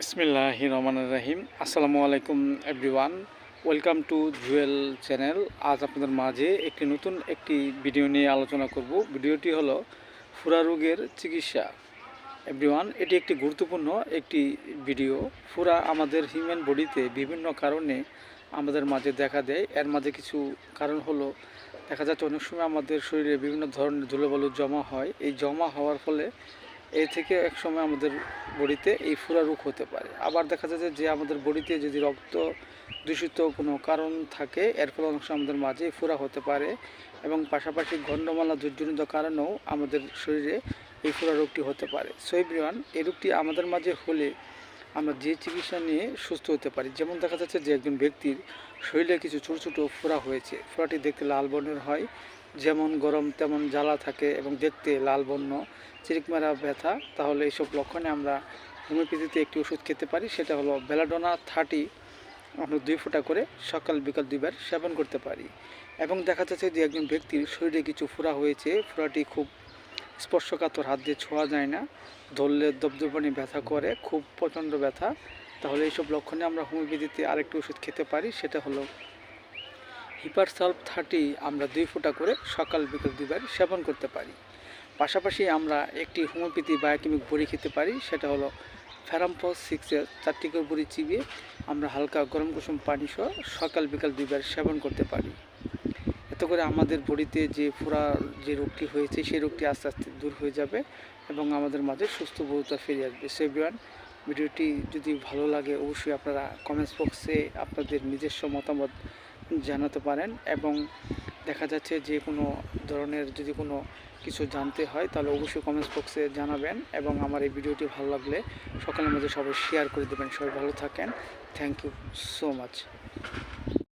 বিসমিল্লাহ রহমান রাহিম। আসসালামু আলাইকুম everyone welcome to Jewel channel আজ আপনাদের মাঝে একটি নতুন একটি ভিডিও নিয়ে আলোচনা করব। ভিডিওটি হলো ফুরা রোগের চিকিৎসা। এভরিওয়ান এটি একটি গুরুত্বপূর্ণ একটি ভিডিও ফুরা আমাদের হিউম্যান বডিতে বিভিন্ন কারণে আমাদের মাঝে দেখা দেয়। এর মাঝে কিছু কারণ হলো, দেখা যাচ্ছে অনেক সময় আমাদের শরীরে বিভিন্ন ধরনের ধুলোবালু জমা হয়। এই জমা হওয়ার ফলে এ থেকে এক সময় আমাদের বডিতে এই ফুরা রোগ হতে পারে। আবার দেখা যাচ্ছে যে আমাদের বডিতে যদি রক্ত দূষিত কোনো কারণ থাকে, এর ফলে অনেক সময় আমাদের মাঝে ফুরা হতে পারে এবং পাশাপাশি গণ্ডমালা দুর্জনিত কারণেও আমাদের শরীরে এই ফুরা রোগটি হতে পারে। সৈব্রিয়ান এই রোগটি আমাদের মাঝে হলে আমরা যে চিকিৎসা নিয়ে সুস্থ হতে পারি, যেমন দেখা যাচ্ছে যে একজন ব্যক্তির শরীরে কিছু ছোটো ছোটো ফোড়া হয়েছে। ফোড়াটি দেখতে লাল বর্ণের হয় যেমন গরম তেমন জ্বালা থাকে এবং দেখতে লাল বন্য চিরিকমারা ব্যথা, তাহলে এইসব লক্ষণে আমরা হোমিওপ্যাথিতে একটি ওষুধ খেতে পারি, সেটা হলো বেলাডোনা থার্টি, আমরা দুই ফোঁটা করে সকাল বিকাল দুইবার সেবন করতে পারি। এবং দেখা যাচ্ছে যে একজন ব্যক্তির শরীরে কিছু ফোড়া হয়েছে ফোড়াটি খুব স্পর্শকাতর, হাত দিয়ে ছোঁয়া যায় না, ধরলে দবদবানি ব্যথা করে, খুব প্রচণ্ড ব্যথা। তাহলে এইসব লক্ষণে আমরা হোমিওপ্যাথিতে আরেকটি ওষুধ খেতে পারি, সেটা হলো হিপারসালভ থার্টি আমরা দুই ফোঁটা করে সকাল বিকাল দুইবার সেবন করতে পারি। পাশাপাশি আমরা একটি হোমিওপ্যাথি বায়োকেমিক বড়ি খেতে পারি, সেটা হলো ফ্যারামপস সিক্সের চারটি করে বড়ি চিবিয়ে আমরা হালকা গরম কুসুম পানি সহ সকাল বিকাল দুইবার সেবন করতে পারি। এত করে আমাদের বডিতে যে ফোড়া যে রোগটি হয়েছে, সেই রোগটি আস্তে আস্তে দূর হয়ে যাবে এবং আমাদের মাঝে সুস্থ বহুতা ফিরে আসবে। সেভিয়ান ভিডিওটি যদি ভালো লাগে, অবশ্যই আপনারা কমেন্টস বক্সে আপনাদের নিজস্ব মতামত জানাতে পারেন এবং দেখা যাচ্ছে যে কোনো ধরনের যদি কোনো কিছু জানতে হয়, তাহলে অবশ্যই কমেন্টস বক্সে জানাবেন এবং আমার এই ভিডিওটি ভালো লাগলে সকালের মধ্যে সবাই শেয়ার করে দেবেন। সবাই ভালো থাকেন। Thank you so much